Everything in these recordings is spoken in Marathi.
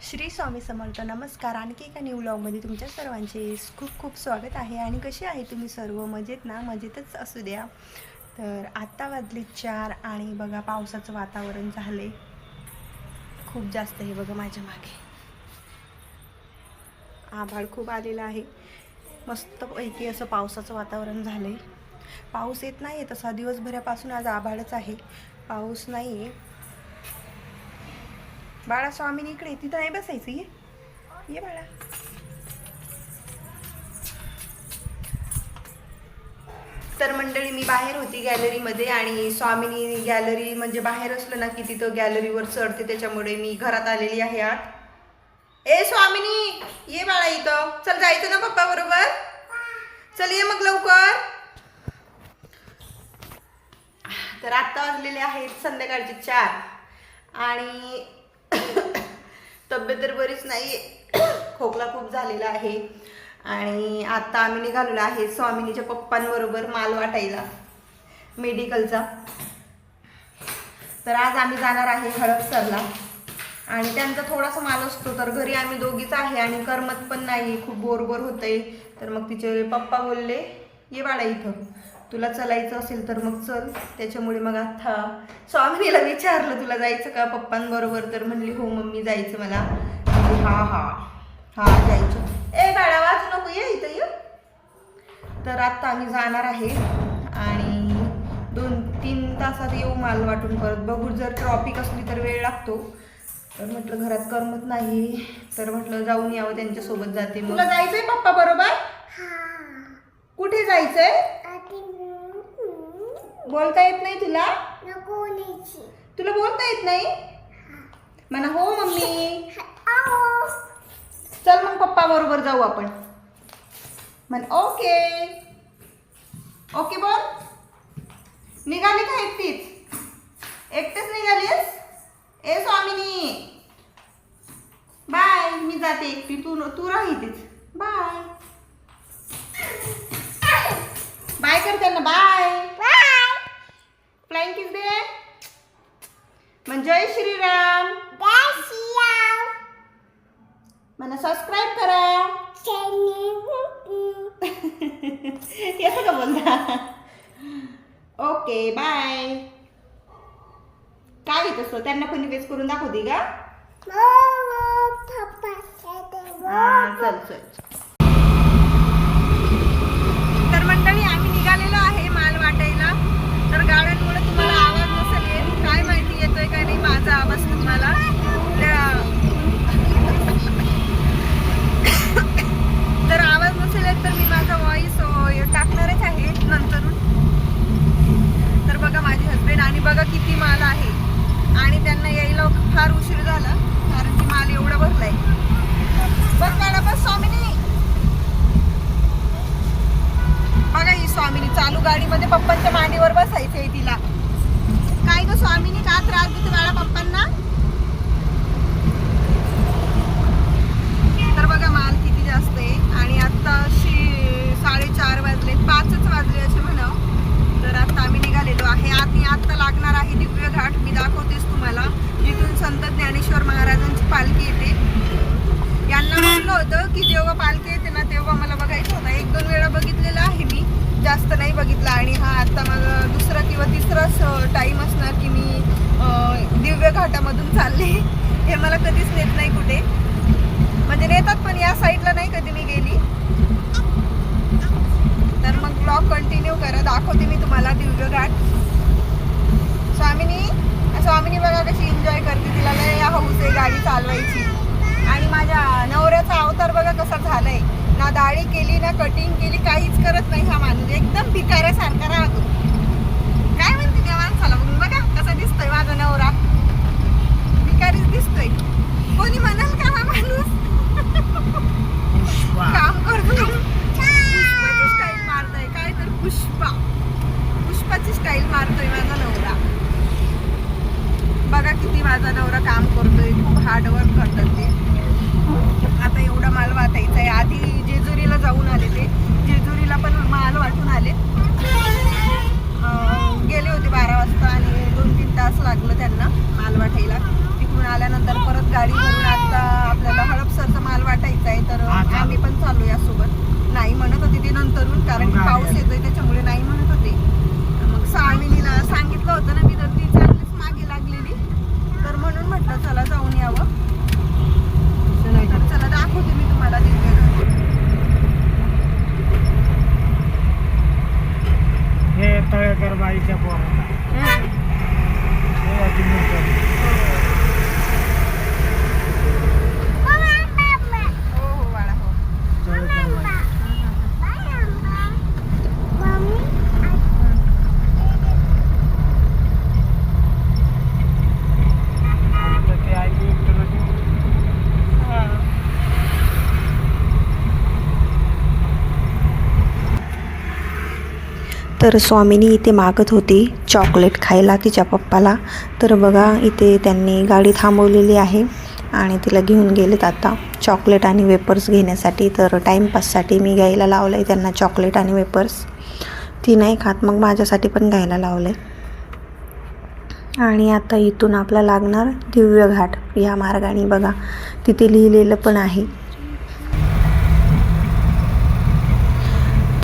श्री स्वामी समर्थ नमस्कार. आणखी एका न्यू ब्लॉगमध्ये तुमच्या सर्वांचे खूप खूप स्वागत आहे. आणि कसे आहे तुम्ही सर्व? मजेत ना? मजेतच असू द्या. तर आत्ता वाजले चार आणि बघा पावसाचं वातावरण झाले खूप जास्त आहे बघा माझ्या मागे. आभाळ खूप आलेलं आहे. मस्तपैकी असं पावसाचं वातावरण झालं आहे पाऊस येत नाही आहे तसा. दिवसभरापासून आज आभाळच आहे. पाऊस नाही आहे बाळा स्वामीनी इकडे तिथं नाही बसायचं ये. ये बाळा. तर मंडळी मी बाहेर होती गॅलरीमध्ये आणि स्वामिनी गॅलरी म्हणजे बाहेर असलं ना की तिथं गॅलरीवर चढते त्याच्यामुळे मी घरात आलेली आहे आत. ए स्वामिनी! ये बाळा इथं. चल जायचं ना पप्पा बरोबर? चल ये मग लवकर. तर आत्ता वाजलेले आहेत संध्याकाळचे चार. आणि तब्येत तर बरीच नाही. खोकला खूप झालेला आहे. आणि आता आम्ही निघालेलो आहे स्वामिनीच्या पप्पांबरोबर माल वाटायला मेडिकलचा तर आज आम्ही जाणार आहे हडपसरला आणि त्यांचा थोडासा माल असतो तर घरी आम्ही दोघीच आहे आणि करमत पण नाही. खूप बोर बोर होतंय. तर मग तिचे पप्पा बोलले ये बाळा इथं. तुला चलायचं असेल तर मग चल. त्याच्यामुळे मग आता स्वामीला विचारलं तुला जायचं का? पप्पांबरोबर तर म्हणली हो मम्मी जायचं मला. हा हा. हा जायचं. ए बाळा वाचू नको ये इथं ये. तर आत्ता आम्ही जाणार आहे. आणि दोन तीन तासात येऊ माल वाटून परत. बघू जर ट्रॉपिक असली तर वेळ लागतो. तर म्हटलं घरात करमत नाही. तर म्हटलं जाऊन यावं त्यांच्यासोबत जाते तुला जायचंय पप्पा बरोबर? कुठे जायचंय? बोलता येत नाही तुला? तुला बोलता येत नाही? म्हणा हो मम्मी. चल मग पप्पा बरोबर जाऊ आपण. म्हण ओके. ओके बोल. निघाली का एकटीच? एकटेच निघालीस? ए स्वामिनी. बाय मी जाते एकटी. तू तू राह इथेच. बाय. बाय कर त्यांना बाय. फ्लाइंग किस दे. म्हण जय श्रीराम. म्हणा सबस्क्राईब करा. येतं का बोलता ओके बाय काय येत असं त्यांना पण वेच करून दाखवते का हा चल चल तर मंडळी आम्ही निघालेलो आहे माल वाटायला तर गाड्यांमुळे तुम्हाला आवाज नसेल येत काय माहिती येतोय का नाही माझा आवाज तुम्हाला त्या- जर आवाज नसेल येत तर मी माझा व्हॉइस टाकणारच आहे नंतर तर बघा माझे हस्बंड आणि बघा किती माल आहे आणि त्यांना यायला फार उशीर झाला कारण की माल एवढा भरलाय बघ मॅडम बस स्वामिनी बघा ही स्वामिनी चालू पप्पांच्या मांडीवर बसायचंय तिला. काय ग स्वामीने का त्रास देते बाळा पप्पांना? तर बघा माल किती जास्त आहे. आणि आता शी साडेचार वाजले पाचच वाजले असे म्हणाव. तर आता आम्ही निघालेलो आहे. आणि आता लागणार आहे दिव्य घाट. मी दाखवतेच तुम्हाला. जिथून संत ज्ञानेश्वर महाराजांची पालखी येते. यांना म्हणलं होतं की जेव्हा पालखी येते ना तेव्हा मला बघायचं होतं एक दोन वेळा बघितलेलं आहे मी जास्त नाही बघितलं आणि हा आता माझा दुसरा किंवा तिसराच टाईम असणार की मी दिव्य घाटामधून चालले. हे मला कधीच नेत नाही कुठे. म्हणजे नेतात पण या साईडला नाही कधी मी गेली. तर मग ब्लॉग कंटिन्यू करा दाखवते मी तुम्हाला दिव्य घाट. स्वामिनी स्वामिनी बघा कशी एन्जॉय करते. तिला लय हाऊस आहे गाडी चालवायची. आणि माझ्या नवऱ्याचा अवतार बघा कसा झालाय. ना दाढी केली ना कटिंग केली काहीच करत नाही हा माणूस. एकदम भिकाऱ्यासारखा राहतो. काय म्हणते त्या माणसाला? मग बघा कसा दिसतोय माझा नवरा. भिकारीच दिसतोय. कोणी म्हणाल का हा माणूस? काम करतो पुष्पाची स्टाईल मारतोय. काय तर पुष्पा. पुष्पाची स्टाईल मारतोय माझा नवरा. बघा किती माझा नवरा काम करतोय. खूप हार्डवर्क करतात ते आता एवढा माल वाटायचा आहे आधी जेजुरीला जाऊन आले ते जेजुरीला पण माल वाटून आले अं, गेले होते बारा वाजता आणि दोन तीन तास लागलं त्यांना माल वाटायला तिकडून आल्यानंतर परत गाडी भरून आता चाललो यासोबत नाही म्हणत होती ती नंतरून कारण की पाऊस येतोय त्याच्यामुळे नाही म्हणत होते मग सामिनीला सांगितलं होतं ना मी तर ती चांगलीच मागे लागलेली तर म्हणून म्हटलं चला जाऊन यावं तर चला दाखवते मी तुम्हाला दिव्यघाट हे तळेकर बाईच्या पोराला हे अति मोठं. हो हो बाळा हो तळेकर बाई. आता ते ऐकू एकटं नको. तर स्वामिनी इथे मागत होती. चॉकलेट खायला तिच्या पप्पाला. तर बघा इथे त्यांनी गाडी थांबवलेली आहे आणि तिला घेऊन गेलेत आता. चॉकलेट आणि वेपर्स घेण्यासाठी तर टाईमपाससाठी मी घ्यायला लावलं आहे त्यांना चॉकलेट आणि वेपर्स. ती नाही खात मग माझ्यासाठी पण घ्यायला लावलं आहे आणि आता इथून आपला लागणार दिव्य घाट या मार्गाने बघा तिथे लिहिलेलं पण आहे.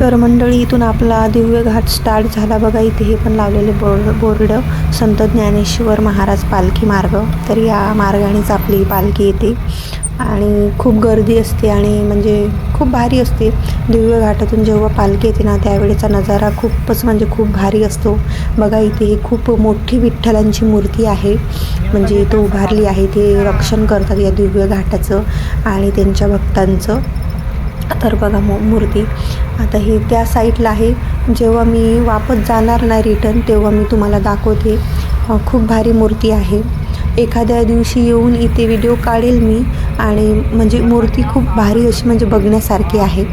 तर मंडळी इथून आपला दिव्य घाट स्टार्ट झाला बघा. इथे हे पण लावलेले बोर्ड बोर्ड संत ज्ञानेश्वर महाराज पालखी मार्ग. तर या मार्गानेच आपली पालखी येते. आणि खूप गर्दी असते आणि म्हणजे खूप भारी असते. दिव्य घाटातून जेव्हा पालखी येते ना त्यावेळेचा नजारा खूपच म्हणजे खूप भारी असतो. बघा इथे ही खूप मोठी विठ्ठलांची मूर्ती आहे. म्हणजे इथं उभारली आहे. ते रक्षण करतात या दिव्य घाटाचं आणि त्यांच्या भक्तांचं. तर बघा मू मूर्ती. आता हे त्या साईडला आहे. जेव्हा मी वापस जाणार नाही रिटर्न तेव्हा मी तुम्हाला दाखवते. खूप भारी मूर्ती आहे. एखाद्या दिवशी येऊन इथे व्हिडिओ काढेल मी आणि म्हणजे मूर्ती खूप भारी अशी म्हणजे बघण्यासारखी आहे.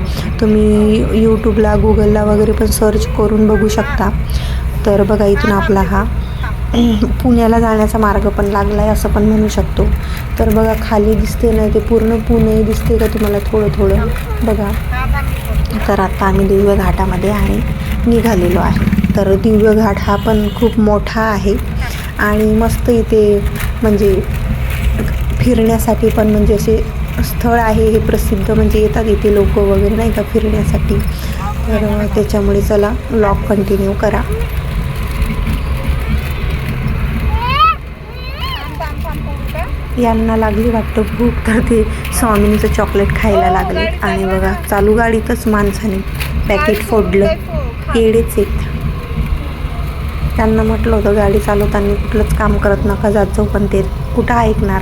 तुम्ही यूट्यूबला गुगलला वगैरे पण सर्च करून बघू शकता. तर बघा इथून आपला हा. पुण्याला जाण्याचा मार्ग पण लागला आहे असं पण म्हणू शकतो. तर बघा खाली दिसते ना ते पूर्ण पुणे दिसते का तुम्हाला थोडं थोडं? बघा. तर आता आम्ही दिव्य घाटामध्ये आणि निघालेलो आहे. तर दिव्य घाट हा पण खूप मोठा आहे. आणि मस्त इथे म्हणजे फिरण्यासाठी पण म्हणजे असे स्थळ आहे हे प्रसिद्ध म्हणजे येतात इथे लोक वगैरे नाही का फिरण्यासाठी. तर त्याच्यामुळे चला लॉक कंटिन्यू करा. यांना लागली वाटतं भूक तर ते स्वामिनीचं चॉकलेट खायला लागले. आणि बघा चालू गाडीतच माणसाने पॅकेट फोडलं. येडेच आहेत त्यांना म्हटलं होतं गाडी चालवताना कुठलंच काम करत नका जात जाऊ पण ते कुठं ऐकणार?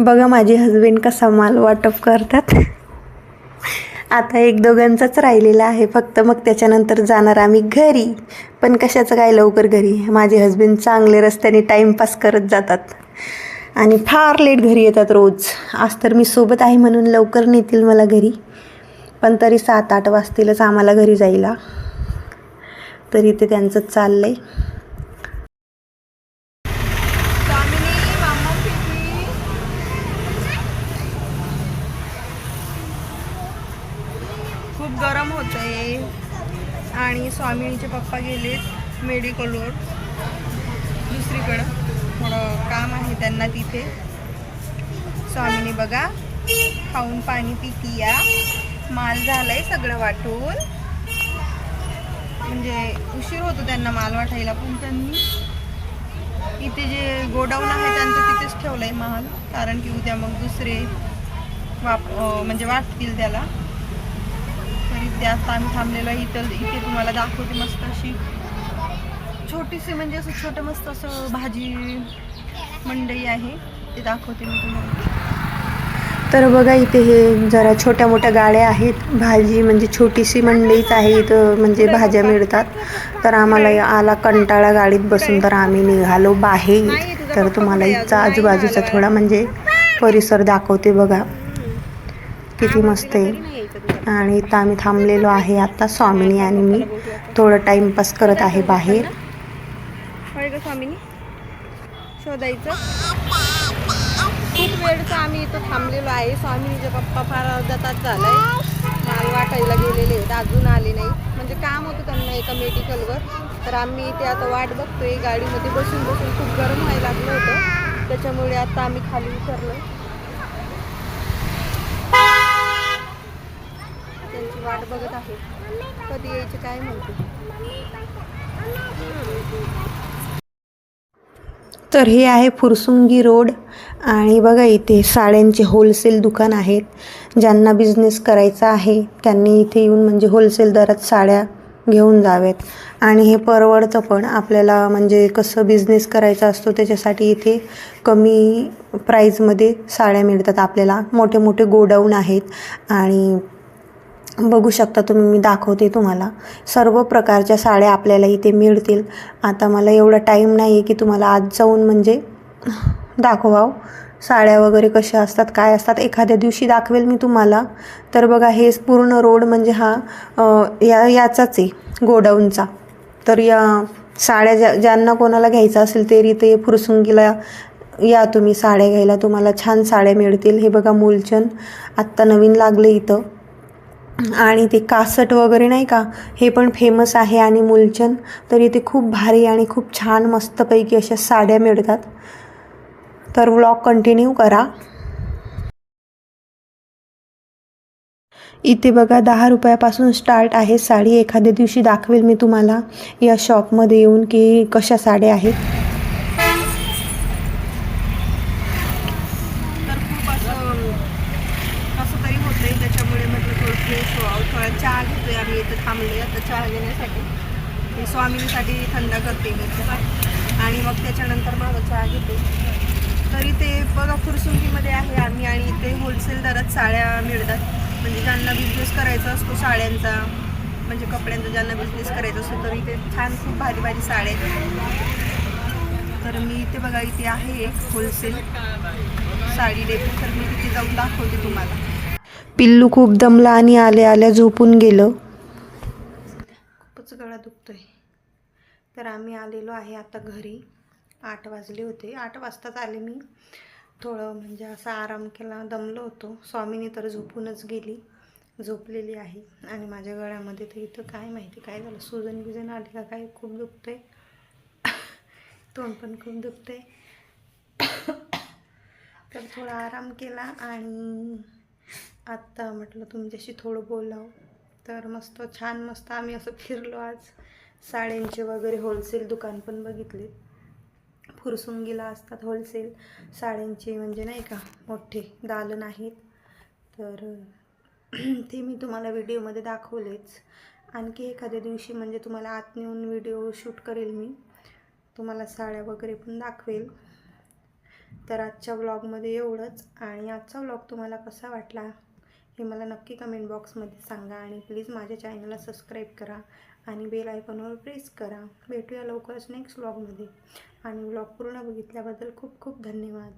बघा माझे हजबंड कसा माल वाटप करतात. आता एक दोघांचाच राहिलेला आहे फक्त मग त्याच्यानंतर जाणार आम्ही घरी. पण कशाचं काय लवकर घरी? माझे हजबंड चांगले रस्त्याने टाईमपास करत जातात. आणि फार लेट घरी येतात रोज. आज तर मी सोबत आहे म्हणून लवकर नेतील मला घरी. पण तरी सात आठ वाजतीलच आम्हाला घरी जायला. तरी ते त्यांचं चाललं आहे खूप गरम होत आहे आणि स्वामिनीचे पप्पा गेलेत मेडिकलवर. दुसरीकडं थोडं काम आहे त्यांना तिथे. स्वामिनी बघा खाऊन पाणी पिती या माल झालाय सगळं वाटून. म्हणजे उशीर होतो त्यांना माल वाटायला पण त्यांनी इथे जे गोडाऊन आहे त्यांचं तिथेच ठेवलंय माल. कारण की उद्या मग दुसरे वाप म्हणजे वाटतील त्याला. तरी त्यात आम्ही थांबलेलो आहे. इथं इथे तुम्हाला दाखवते मस्त अशी छोटीशी म्हणजे असं छोटं मस्त असं भाजी मंडई आहे. ते दाखवते मी तुम्हाला. तर बघा इथे हे जरा छोट्या मोठ्या गाड्या आहेत. भाजी म्हणजे छोटीशी मंडईच आहे इथं म्हणजे भाज्या मिळतात. तर आम्हाला आला कंटाळा गाडीत बसून तर आम्ही निघालो बाहेर. तर तुम्हाला इथचा आजूबाजूचा थोडा म्हणजे परिसर दाखवते बघा. किती मस्त आहे. आणि इथं आम्ही थांबलेलो आहे आता. स्वामिनी आणि मी थोडं टाईमपास करत आहे बाहेर. होय ग स्वामिनी. शोधायचं. खूप वेळचं आम्ही इथं थांबलेलो आहे. स्वामिनीचे पप्पा फार अर्धा तास झालाय. माल वाटायला गेलेले आहेत. अजून आले नाही. म्हणजे काम होतं त्यांना एका मेडिकलवर तर आम्ही इथे आता वाट बघतोय. गाडीमध्ये बसून बसून खूप गरम व्हायला लागलं होतं. त्याच्यामुळे आता आम्ही खाली उतरलो त्यांची वाट बघत आहे. कधी यायचे काय म्हणते तर हे आहे फुरसुंगी रोड आणि बघा इथे साड्यांचे होलसेल दुकान आहेत. ज्यांना बिझनेस करायचा आहे त्यांनी इथे येऊन म्हणजे होलसेल दरात साड्या घेऊन जाव्यात आणि हे परवडतं पण. आपल्याला म्हणजे कसं बिझनेस करायचा असतो त्याच्यासाठी इथे कमी प्राईजमध्ये साड्या मिळतात आपल्याला. मोठे मोठे गोडाऊन आहेत आणि बघू शकता तुम्ही मी दाखवते तुम्हाला. सर्व प्रकारच्या साड्या आपल्याला इथे मिळतील. आता मला एवढा टाईम नाही आहे की तुम्हाला आज जाऊन म्हणजे दाखवाव. साड्या वगैरे कशा असतात काय असतात एखाद्या दिवशी दाखवेल मी तुम्हाला. तर बघा हे पूर्ण रोड म्हणजे हा या याचाच आहे गोडाऊनचा. तर या साड्या ज्या ज्यांना कोणाला घ्यायचं असेल ते इथे फुरसुंगीला या तुम्ही साड्या घ्यायला. तुम्हाला छान साड्या मिळतील. हे बघा मूलचंद आत्ता नवीन लागलं इथं. आणि ते कासट वगैरे नाही का हे पण फेमस आहे. आणि मूलचंद तर इथे खूप भारी आणि खूप छान मस्तपैकी अशा साड्या मिळतात. तर व्लॉग कंटिन्यू करा. इथे बघा दहा रुपयापासून स्टार्ट आहे साडी. एखाद्या दिवशी दाखवेल मी तुम्हाला या शॉपमध्ये येऊन की कशा साड्या आहेत तर खूप असं कसं तरी होतंय त्याच्यामुळे म्हटलं थोडं फ्रेश व्हावं थोडा चहा घेतोय आम्ही इथं थांबलोय आता चहा घेण्यासाठी मी स्वामींसाठी थंड करते मी आणि मग त्याच्यानंतर मग चहा घेते. तरी ते बघा फुरसुंगीमध्ये आहे आम्ही आणि इथे होलसेल दरात साड्या मिळतात. म्हणजे ज्यांना बिझनेस करायचा असतो साड्यांचा म्हणजे कपड्यांचा ज्यांना बिझनेस करायचा असतो तर इथे छान खूप भारी भारी साड्या आहेत. तर मी इथे बघा इथे आहे एक होलसेल साडी डेपो तर मी तिथे जाऊन दाखवते तुम्हाला. पिल्लू खूप दमला आणि आले आल्या झोपून गेलं. खूपच गळा दुखतोय. तर आम्ही आलेलो आहे आता घरी. आठ वाजले होते. आठ वाजताच आले मी. थोडं म्हणजे असा आराम केला दमलो होतो. स्वामीनी तर झोपूनच गेली. झोपलेली आहे. आणि माझ्या गळ्यामध्ये तर इथं काय माहिती काय झालं? सुजन बिजन आली का काय? खूप दुखतंय. तोंड पण खूप दुखतंय. तर थोडा आराम केला आणि आत्ता म्हटलं तुमच्याशी थोडं बोलावं. तर मस्त छान मस्त आम्ही असं फिरलो आज. साड्यांचे वगैरे होलसेल दुकान पण बघितले. फुरसुंगीला असतात होलसेल साड्यांचे म्हणजे नाही का मोठे दालन आहेत तर ते मी तुम्हाला व्हिडिओमध्ये दाखवलेच. आणखी एखाद्या दिवशी म्हणजे तुम्हाला आत नेऊन व्हिडिओ शूट करेल मी. तुम्हाला साड्या वगैरे पण दाखवेल. तर आजच्या व्लॉगमध्ये एवढंच. आणि आजचा व्लॉग तुम्हाला कसा वाटला हे मला नक्की कमेंट बॉक्समध्ये सांगा. आणि प्लीज माझ्या चॅनलला सबस्क्राईब करा. आणि बेल आयकॉनवर प्रेस करा. भेटूया लवकरच नेक्स्ट व्लॉगमध्ये. आणि व्लॉग पूर्ण बघितल्याबद्दल खूप खूप धन्यवाद.